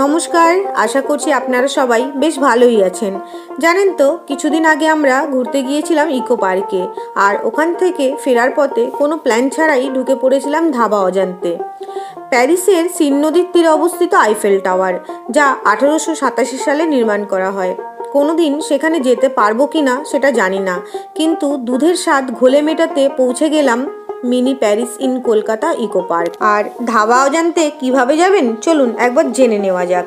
নমস্কার, আশা করছি আপনারা সবাই বেশ ভালোই আছেন। জানেন তো, কিছুদিন আগে আমরা ঘুরতে গিয়েছিলাম ইকো পার্কে, আর ওখান থেকে ফেরার পথে কোনো প্ল্যান ছাড়াই ঢুকে পড়েছিলাম ধাবা অজান্তে। প্যারিসের সিন নদীর তীরে অবস্থিত আইফেল টাওয়ার, যা আঠেরোশো সাতাশি সালে নির্মাণ করা হয়। কোনোদিন সেখানে যেতে পারব কি না সেটা জানি না, কিন্তু দুধের স্বাদ ঘোলে মেটাতে পৌঁছে গেলাম mini Paris in Kolkata eco park. আর ধাবা অজান্তে কীভাবে যাবেন? চলুন একবার জেনে নেওয়া যাক।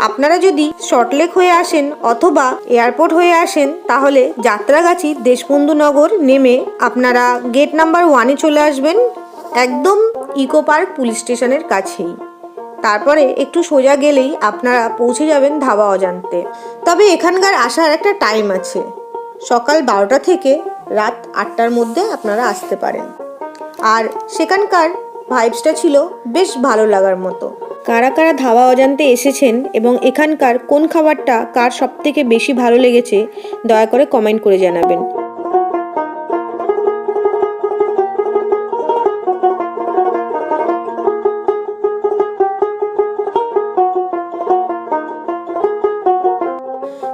আপনারা যদি শর্টলেক হয়ে আসেন অথবা এয়ারপোর্ট হয়ে আসেন, তাহলে যাত্রাগাছি দেশবন্ধু নগর নেমে আপনারা গেট নাম্বার ওয়ানে চলে আসবেন, একদম ইকো পার্ক পুলিশ স্টেশনের কাছেই। তারপরে একটু সোজা গেলেই আপনারা পৌঁছে যাবেন ধাবা অজান্তে। তবে এখানকার আসার একটা টাইম আছে। সকাল বারোটা থেকে রাত আটটার মধ্যে আপনারা আসতে পারেন। আর সেখানকার ভাইবসটা ছিল বেশ ভালো লাগার মতো। কারা কারা ধাবা অজান্তে এসেছেন এবং এখানকার কোন খাবারটা কার সব থেকে বেশি ভালো লেগেছে, দয়া করে কমেন্ট করে জানাবেন।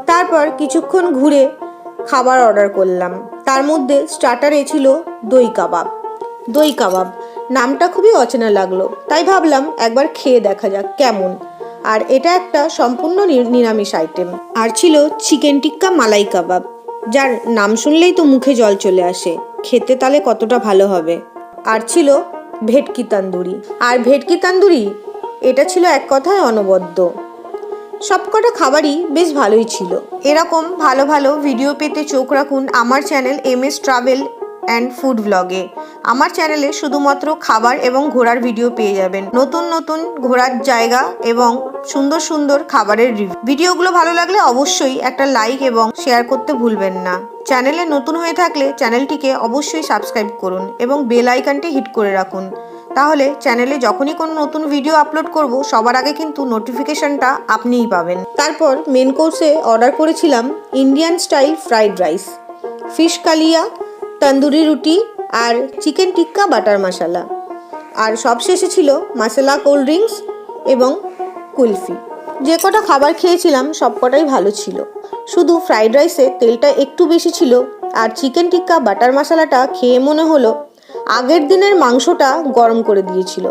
তারপর কিছুক্ষণ ঘুরে খাবার অর্ডার করলাম। তার মধ্যে স্টার্টারে ছিল দই কাবাব। দই কাবাব। নামটা খুবই অচেনা লাগল। তাই ভাবলাম একবার খেয়ে দেখা যাক কেমন। আর এটা একটা সম্পূর্ণ নিরামিষ আইটেম আর ছিল চিকেন টিক্কা মালাই কাবাব। যার নাম শুনলেই তো মুখে জল চলে আসে। খেতে তাহলে কতটা ভালো হবে। আর ছিল ভেটকি তান্দুরি। আর ভেটকি তান্দুরি, এটা ছিল এক কথায় অনবদ্য। সবকটা খাবারই বেশ ভালোই ছিল। এরকম ভালো ভালো ভিডিও পেতে চোখ রাখুন আমার channel M S travel and food ব্লগে আমার চ্যানেলে শুধুমাত্র খাবার এবং ঘোরার ভিডিও পেয়ে যাবেন। নতুন নতুন ঘোরার জায়গা এবং সুন্দর সুন্দর খাবারের রিভিউ ভিডিওগুলো ভালো লাগলে অবশ্যই একটা লাইক এবং শেয়ার করতে ভুলবেন না। চ্যানেলে নতুন হয়ে থাকলে চ্যানেলটিকে অবশ্যই সাবস্ক্রাইব করুন এবং বেল আইকনটি হিট করে রাখুন। তাহলে চ্যানেলে যখনই কোনো নতুন ভিডিও আপলোড করব, সবার আগে কিন্তু নোটিফিকেশনটা আপনিই পাবেন। তারপর মেন কোর্সে অর্ডার করেছিলাম Indian style fried rice fish kalia tandoori রুটি আর চিকেন টিক্কা বাটার মশলা। আর সবশেষে ছিল মশলা কোল্ড ড্রিঙ্কস এবং কুলফি। যে কটা খাবার খেয়েছিলাম সব কটাই ভালো ছিল। শুধু ফ্রাইড রাইসে তেলটা একটু বেশি ছিল আর চিকেন টিক্কা বাটার মশলাটা খেয়ে মনে হলো আগের দিনের মাংসটা গরম করে দিয়েছিল।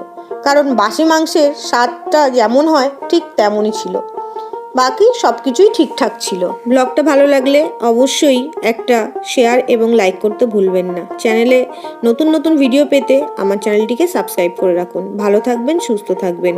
কারণ বাসি মাংসের স্বাদটা যেমন হয় ঠিক তেমনই ছিল। বাকি সব কিছুই ঠিকঠাক ছিল। ব্লগটা ভালো লাগলে অবশ্যই একটা শেয়ার এবং লাইক করতে ভুলবেন না। চ্যানেলে নতুন নতুন ভিডিও পেতে আমার চ্যানেলটিকে সাবস্ক্রাইব করে রাখুন। ভালো থাকবেন, সুস্থ থাকবেন।